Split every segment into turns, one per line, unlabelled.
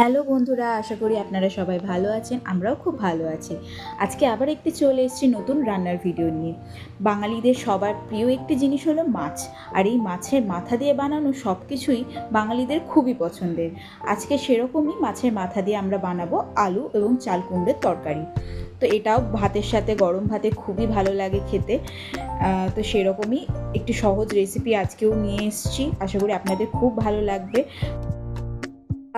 Hello বন্ধুরা, আশা করি আপনারা সবাই ভালো আছেন, আমরাও খুব ভালো আছি। আজকে আবার একটি চলে এসেছি নতুন রান্নার ভিডিও নিয়ে। বাঙালিদের সবার প্রিয় একটি জিনিস হলো মাছ, আর এই মাছের মাথা দিয়ে বানানো সব কিছুই বাঙালিদের খুবই পছন্দের। আজকে সেরকমই মাছের মাথা দিয়ে আমরা বানাবো আলু এবং চাল কুমড়োর তরকারি। তো এটাও ভাতের সাথে, গরম ভাতে খুবই ভালো লাগে খেতে। তো সেরকমই একটি সহজ রেসিপি আজকেও নিয়ে এসেছি। আশা করি আপনাদের খুব ভালো লাগবে।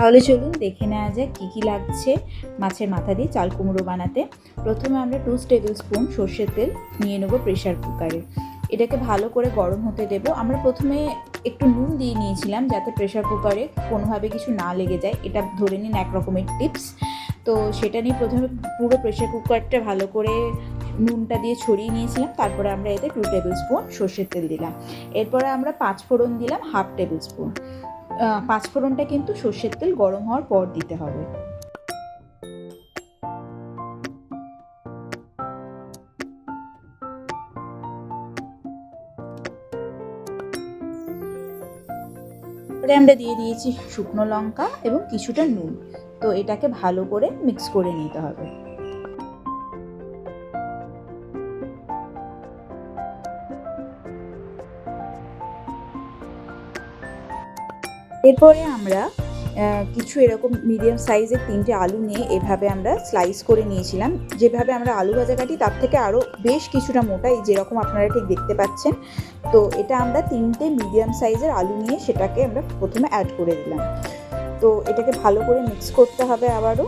তাহলে চলুন দেখে নেওয়া যাক কী কী লাগছে মাছের মাথা দিয়ে চাল কুমড়ো বানাতে। প্রথমে আমরা টু টেবিল স্পুন সর্ষের তেল নিয়ে নেব প্রেশার কুকারে এটাকে ভালো করে গরম হতে দেব। আমরা প্রথমে একটু নুন দিয়ে নিয়েছিলাম যাতে প্রেশার কুকারে কোনোভাবে কিছু না লেগে যায়। এটা ধরে নিন এক রকমের টিপস তো সেটা নিয়ে প্রথমে পুরো প্রেশার কুকারটা ভালো করে নুনটা দিয়ে ছড়িয়ে নিয়েছিলাম। তারপরে আমরা এতে টু টেবিল স্পুন সর্ষের তেল দিলাম। এরপরে আমরা পাঁচ ফোড়ন দিলাম হাফ টেবিল স্পুন পাঁচফোড়নটা কিন্তু সর্ষের তেল গরম হওয়ার পর দিতে হবে। আমরা দিয়ে দিয়েছি শুকনো লঙ্কা এবং কিছুটা নুন। তো এটাকে ভালো করে মিক্স করে নিতে হবে। এরপরে আমরা কিছু এরকম মিডিয়াম সাইজের তিনটে আলু নিয়ে এভাবে আমরা স্লাইস করে নিয়েছিলাম। যেভাবে আমরা আলু ভাজা কাটি, তার থেকে আরও বেশ কিছুটা মোটা, এই যেরকম আপনারা ঠিক দেখতে পাচ্ছেন। তো এটা আমরা তিনটে মিডিয়াম সাইজের আলু নিয়ে সেটাকে আমরা প্রথমে অ্যাড করে দিলাম। তো এটাকে ভালো করে মিক্স করতে হবে আবারও।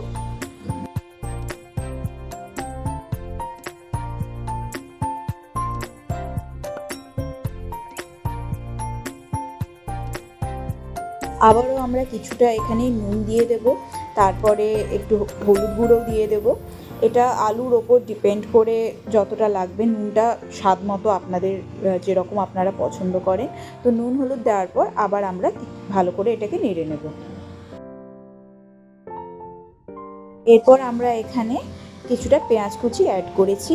আবারও আমরা কিছুটা এখানে নুন দিয়ে দেব, তারপরে একটু হলুদ গুঁড়ো দিয়ে দেব। এটা আলুর ওপর ডিপেন্ড করে যতটা লাগবে, নুনটা স্বাদ মতো আপনাদের যেরকম আপনারা পছন্দ করেন। তো নুন হলুদ দেওয়ার পর আবার আমরা ভালো করে এটাকে নেড়ে নেব। এরপর আমরা এখানে কিছুটা পেঁয়াজ কুচি অ্যাড করেছি।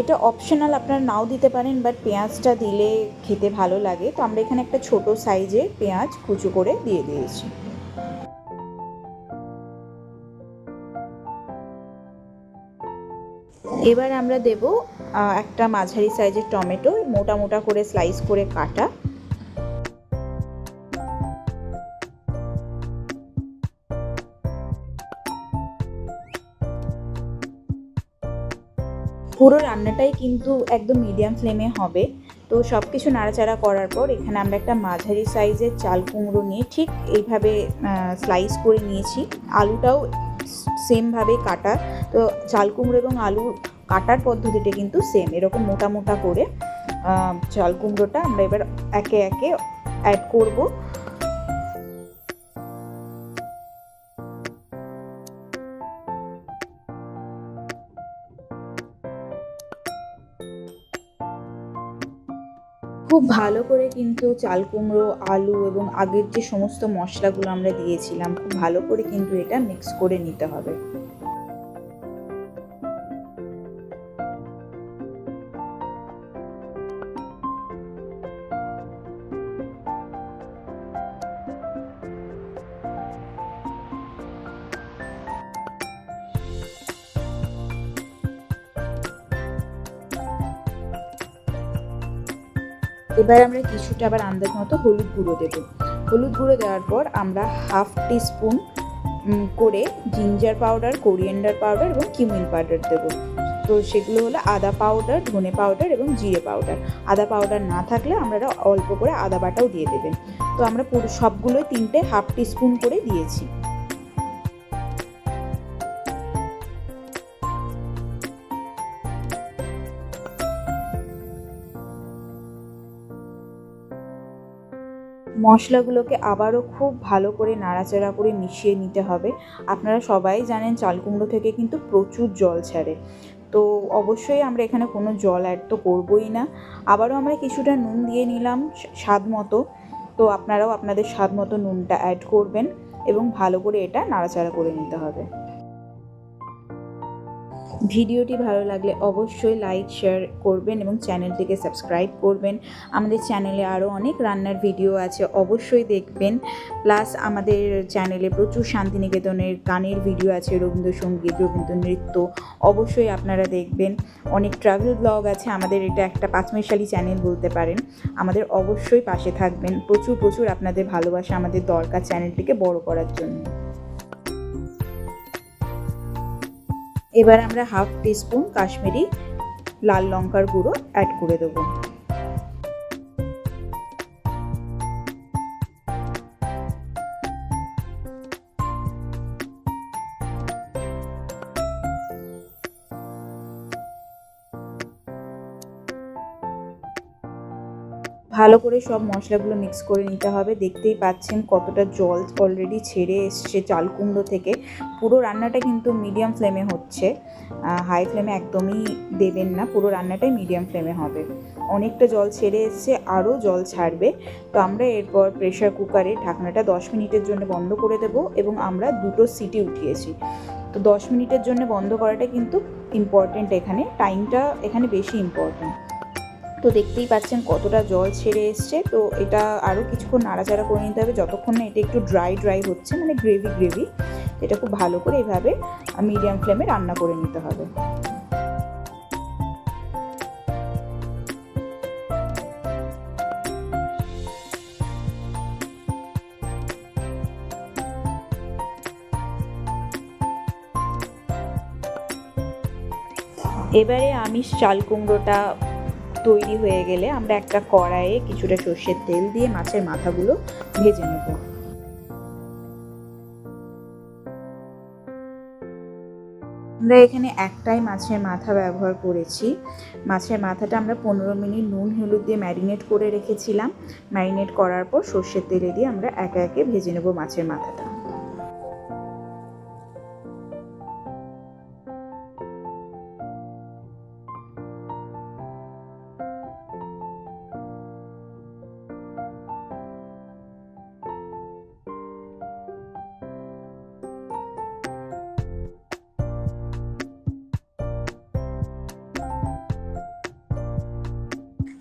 এটা অপশনাল আপনারা নাও দিতে পারেন বাট পেঁয়াজটা দিলে খেতে ভালো লাগে। তো আমরা এখানে একটা ছোট সাইজে পেঁয়াজ কুচু করে দিয়ে দিয়েছি। এবার আমরা দেব একটা মাঝারি সাইজের টমেটো, মোটা মোটা করে স্লাইস করে কাটা। পুরো রান্নাটাই কিন্তু একদম মিডিয়াম ফ্লেমে হবে। তো সব কিছু নাড়াচাড়া করার পর এখানে আমরা একটা মাঝারি সাইজের চাল কুমড়ো নিয়ে ঠিক এইভাবে স্লাইস করে নিয়েছি। আলুটাও সেমভাবে কাটা। তো চাল কুমড়ো এবং আলু কাটার পদ্ধতিটা কিন্তু সেম এরকম মোটা মোটা করে। চাল কুমড়োটা আমরা এবার একে একে অ্যাড করব। খুব ভালো করে কিন্তু চাল কুমড়ো, আলু এবং আগের যে সমস্ত মশলাগুলো আমরা দিয়েছিলাম, খুব ভালো করে কিন্তু এটা মিক্স করে নিতে হবে। এবার আমরা কিছুটা আবার আন্দাজ মতো হলুদ গুঁড়ো দেবো। হলুদ গুঁড়ো দেওয়ার পর আমরা হাফ টিস্পুন করে জিঞ্জার পাউডার, কোরিয়েন্ডার পাউডার এবং কিউমিন পাউডার দেবো। তো সেগুলো হলো আদা পাউডার, ধনে পাউডার এবং জিরে পাউডার। আদা পাউডার না থাকলে আপনারা অল্প করে আদা বাটাও দিয়ে দেবেন। তো আমরা পুরো সবগুলোই তিনটে হাফ টিস্পুন করে দিয়েছি। মশলাগুলোকে আবারও খুব ভালো করে নাড়াচাড়া করে মিশিয়ে নিতে হবে। আপনারা সবাই জানেন চাল কুমড়ো থেকে কিন্তু প্রচুর জল ছাড়ে। তো অবশ্যই আমরা এখানে কোনো জল অ্যাড তো করবোই না। আবারও আমরা কিছুটা নুন দিয়ে নিলাম স্বাদ মতো। তো আপনারাও আপনাদের স্বাদ মতো নুনটা অ্যাড করবেন এবং ভালো করে এটা নাড়াচাড়া করে নিতে হবে। ভিডিওটি ভালো লাগলে অবশ্যই লাইক, শেয়ার করবেন এবং চ্যানেলটিকে সাবস্ক্রাইব করবেন। আমাদের চ্যানেলে আরও অনেক রান্নার ভিডিও আছে, অবশ্যই দেখবেন। প্লাস আমাদের চ্যানেলে প্রচুর শান্তিনিকেতনের গানের ভিডিও আছে, রবীন্দ্রসঙ্গীত রবীন্দ্র নৃত্য অবশ্যই আপনারা দেখবেন। অনেক ট্রাভেল ব্লগ আছে, আমাদের এটা একটা পাঁচমেশালি চ্যানেল বলতে পারেন। আমাদের অবশ্যই পাশে থাকবেন। প্রচুর প্রচুর আপনাদের ভালোবাসা আমাদের দরকার চ্যানেলটিকে বড় করার জন্য। এবার আমরা হাফ টিস্পুন কাশ্মীরি লাল লঙ্কার গুঁড়ো অ্যাড করে দেবো। ভালো করে সব মশলাগুলো মিক্স করে নিতে হবে। দেখতেই পাচ্ছেন কতটা জল অলরেডি ছেড়ে এসছে চাল কুমড়ো থেকে। পুরো রান্নাটা কিন্তু মিডিয়াম ফ্লেমে হচ্ছে। হাই ফ্লেমে একদমই দেবেন না, পুরো রান্নাটাই মিডিয়াম ফ্লেমে হবে। অনেকটা জল ছেড়ে এসছে আরও জল ছাড়বে। তো আমরা এরপর প্রেশার কুকারে ঢাকনাটা দশ মিনিটের জন্য বন্ধ করে দেব এবং আমরা দুটো সিটি উঠিয়েছি। তো দশ মিনিটের জন্য বন্ধ করাটা কিন্তু ইম্পর্টেন্ট এখানে টাইমটা এখানে বেশি ইম্পর্টেন্ট তো দেখতেই পাচ্ছেন কতটা জল ছেড়ে এসছে। তো এটা আরও কিছুক্ষণ নাড়াচাড়া করে নিতে হবে। যতক্ষণ না এটা একটু ড্রাই ড্রাই হচ্ছে মানে গ্রেভি গ্রেভি এটা খুব ভালো করে এভাবে মিডিয়াম ফ্লেমে রান্না করে নিতে হবে। এবারে আমিষ চাল কুমড়োটা তৈরি হয়ে গেলে আমরা একটা কড়াইয়ে কিছুটা সর্ষের তেল দিয়ে মাছের মাথাগুলো ভেজে নেব। আমরা এখানে একটাই মাছের মাথা ব্যবহার করেছি। মাছের মাথাটা আমরা পনেরো মিনিট নুন, হলুদ দিয়ে ম্যারিনেট করে রেখেছিলাম। ম্যারিনেট করার পর সর্ষের তেলে দিয়ে আমরা একে একে ভেজে নেব মাছের মাথাটা।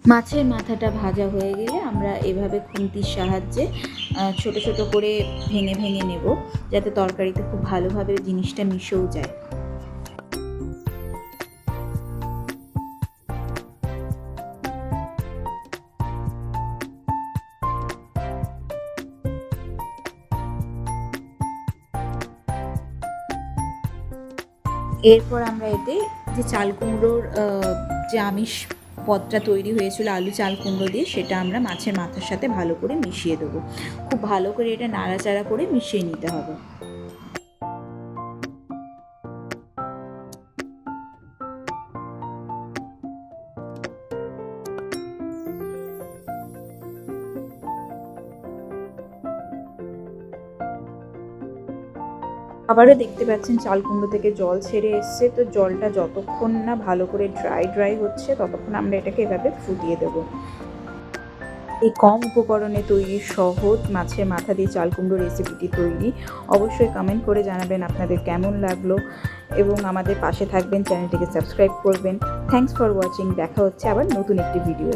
মাছের মাথাটা ভাজা হয়ে গেলে আমরা এভাবে খুন্তির সাহায্যে ছোট ছোট করে ভেঙে ভেঙে নেব, যাতে তরকারিতে খুব ভালোভাবে জিনিসটা মিশেও যায়। এরপর আমরা এতে যে চাল কুমড়োর যে আমিষ পদটা তৈরি হয়েছিল আলু, চাল, কুমড়ো দিয়ে, সেটা আমরা মাছের মাথার সাথে ভালো করে মিশিয়ে দেবো। খুব ভালো করে এটা নাড়াচাড়া করে মিশিয়ে নিতে হবে। আবারও দেখতে পাচ্ছেন চাল কুমড়ো থেকে জল ছেড়ে এসছে। তো জলটা যতক্ষণ না ভালো করে ড্রাই ড্রাই হচ্ছে, ততক্ষণ আমরা এটাকে এভাবে ফুটিয়ে দেব। এই কম উপকরণে তৈরি সহজ মাছের মাথা দিয়ে চাল কুমড়ো রেসিপিটি তৈরি। অবশ্যই কমেন্ট করে জানাবেন আপনাদের কেমন লাগল এবং আমাদের পাশে থাকবেন, চ্যানেলটিকে সাবস্ক্রাইব করবেন। থ্যাংকস ফর ওয়াচিং দেখা হচ্ছে আবার নতুন একটি ভিডিও